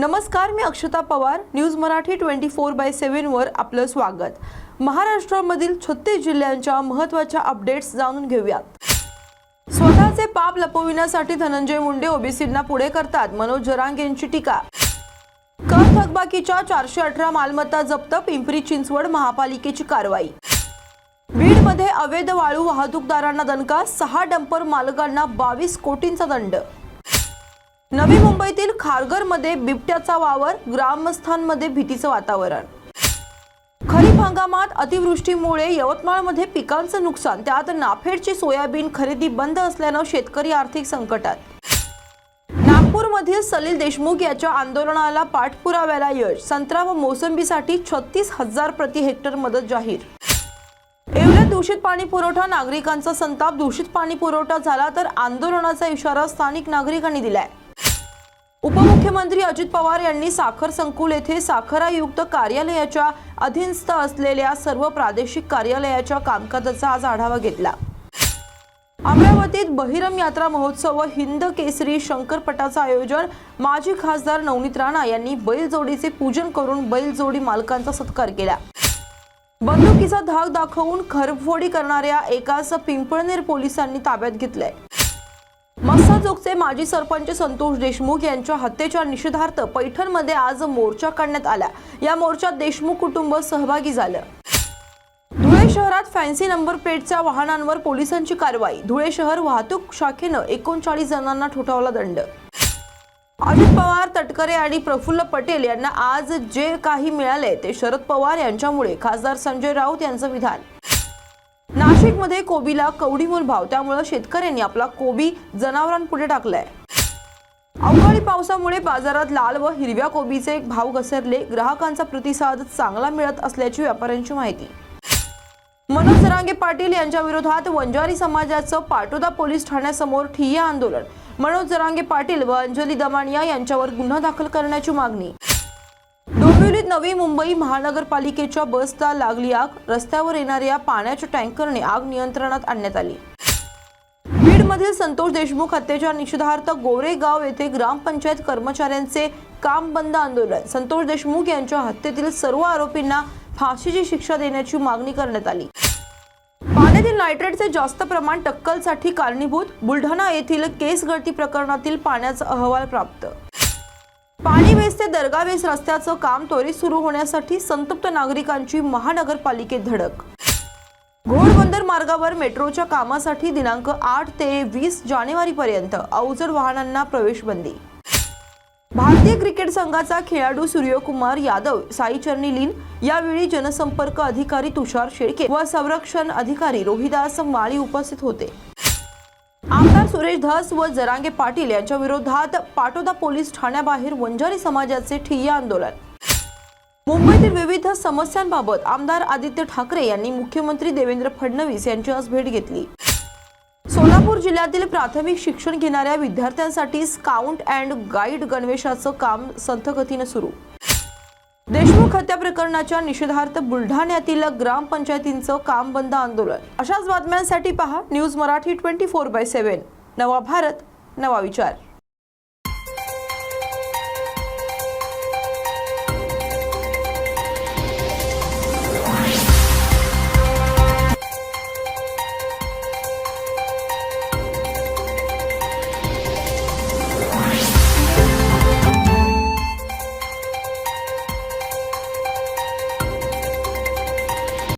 नमस्कार मी Akshata Pawar. News Marathi twenty four by सेव्हनवर आपलं स्वागत. महाराष्ट्रामधील छत्तीस जिल्ह्यांच्या महत्त्वाच्या अपडेट्स जाणून घेऊयात. स्वतःचे पाप लपविण्यासाठी धनंजय मुंडे ओबीसींना पुढे करतात मनोज जरांगेंची टीका. कर थकबाकीच्या चारशे अठरा मालमत्ता जप्त पिंपरी चिंचवड महापालिकेची कारवाई. बीडमध्ये अवैध वाळू वाहतूकदारांना दणका सहा डंपर मालकांना बावीस कोटींचा दंड. नवी मुंबईतील खारघरमध्ये बिबट्याचा वावर ग्रामस्थांमध्ये भीतीचं वातावरण. खरीप हंगामात अतिवृष्टीमुळे यवतमाळमध्ये पिकांचं नुकसान त्यात नाफेडची सोयाबीन खरेदी बंद असल्यानं शेतकरी आर्थिक संकटात. नागपूरमधील सलील देशमुख याच्या आंदोलनाला पाठपुराव्याला यश संत्रा व मोसंबीसाठी छत्तीस हजार प्रति हेक्टर मदत जाहीर. येवल्यात दूषित पाणी पुरवठा नागरिकांचा संताप दूषित पाणी पुरवठा झाला तर आंदोलनाचा इशारा स्थानिक नागरिकांनी दिलाय. उपमुख्यमंत्री अजित पवार यांनी साखर संकुल येथे साखरायुक्त कार्यालयाच्या अधीनस्थ असलेल्या सर्व प्रादेशिक कार्यालयाच्या कामकाजाचा आज आढावा घेतला. अमरावतीत बहिरम यात्रा महोत्सव व हिंद केसरी शंकरपटाचं आयोजन माजी खासदार नवनीत राणा यांनी बैलजोडीचे पूजन करून बैलजोडी मालकांचा सत्कार केला. बंदुकीचा धाक दाखवून खरफोडी करणाऱ्या एकास पिंपळनेर पोलिसांनी ताब्यात घेतलंय. मस्साजोगचे माजी सरपंच संतोष देशमुख यांच्या हत्येच्या निषेधार्थ पैठणमध्ये आज मोर्चा काढण्यात आला. या मोर्चात देशमुख कुटुंब सहभागी झालं. धुळे शहरात फॅन्सी नंबर प्लेटच्या वाहनांवर पोलिसांची कारवाई. धुळे शहर वाहतूक शाखेनं एकोणचाळीस जणांना ठोठावला दंड. अजित पवार तटकरे आणि प्रफुल्ल पटेल यांना आज जे काही मिळाले ते शरद पवार यांच्यामुळे. खासदार संजय राऊत यांचं विधान. नाशिकमध्ये कोबीला कवडीमोल भाव त्यामुळे शेतकऱ्यांनी आपला कोबी जनावरांपुढे टाकलाय. अवकाळी पावसामुळे बाजारात लाल व हिरव्या कोबीचे भाव घसरले. ग्राहकांचा प्रतिसाद चांगला मिळत असल्याची व्यापाऱ्यांची माहिती. मनोज जरांगे पाटील यांच्या विरोधात वंजारी समाजाचं पाटोदा पोलीस ठाण्यासमोर ठिय्या आंदोलन. मनोज जरांगे पाटील व अंजली दमानिया यांच्यावर गुन्हा दाखल करण्याची मागणी. डोंबिवलीत नवी मुंबई महानगरपालिकेच्या बसला लागली आग. रस्त्यावर येणाऱ्या पाण्याच्या टँकरने आग नियंत्रणात आणण्यात आली. बीडमधील संतोष देशमुख हत्येच्या निषेधार्थ गोरेगाव येथे ग्रामपंचायत कर्मचाऱ्यांचे काम बंद आंदोलन. संतोष देशमुख यांच्या हत्येतील सर्व आरोपींना फाशीची शिक्षा देण्याची मागणी करण्यात आली. पाण्यातील नायट्रेटचे जास्त प्रमाण टक्कलसाठी कारणीभूत. बुलढाणा येथील केस गळती प्रकरणातील पाण्याचा अहवाल प्राप्त. पाणी वेस ते दर्गा वेस रस्त्याचं काम त्वरित सुरू होण्यासाठी संतप्त नागरिकांची महानगरपालिकेत धडक. घोडबंदर मार्गावर मेट्रोच्या कामासाठी दिनांक आठ ते वीस जानेवारीपर्यंत अवजड वाहनांना प्रवेश बंदी भारतीय क्रिकेट संघाचा खेळाडू सूर्यकुमार यादव साईचरणी लीन यावेळी जनसंपर्क अधिकारी तुषार शेळके व संरक्षण अधिकारी रोहिदास माळी उपस्थित होते. आमदार सुरेश धस व जरांगे पाटील यांच्या विरोधात पाटोदा पोलीस ठाण्याबाहेर वंजारी समाजाचे ठिय्या आंदोलन. मुंबईतील विविध समस्यांबाबत आमदार आदित्य ठाकरे यांनी मुख्यमंत्री देवेंद्र फडणवीस यांची आज भेट घेतली. सोलापूर जिल्ह्यातील प्राथमिक शिक्षण घेणाऱ्या विद्यार्थ्यांसाठी स्काउंट अँड गाईड गणवेशाचं काम संथगतीनं सुरू. देशमुख हत्या प्रकरणाच्या निषेधार्थ बुलढाण्यातील ग्रामपंचायतींचं काम बंद आंदोलन. अशाच बातम्यांसाठी पहा news Marathi twenty four by seven. नवा भारत नवा विचार.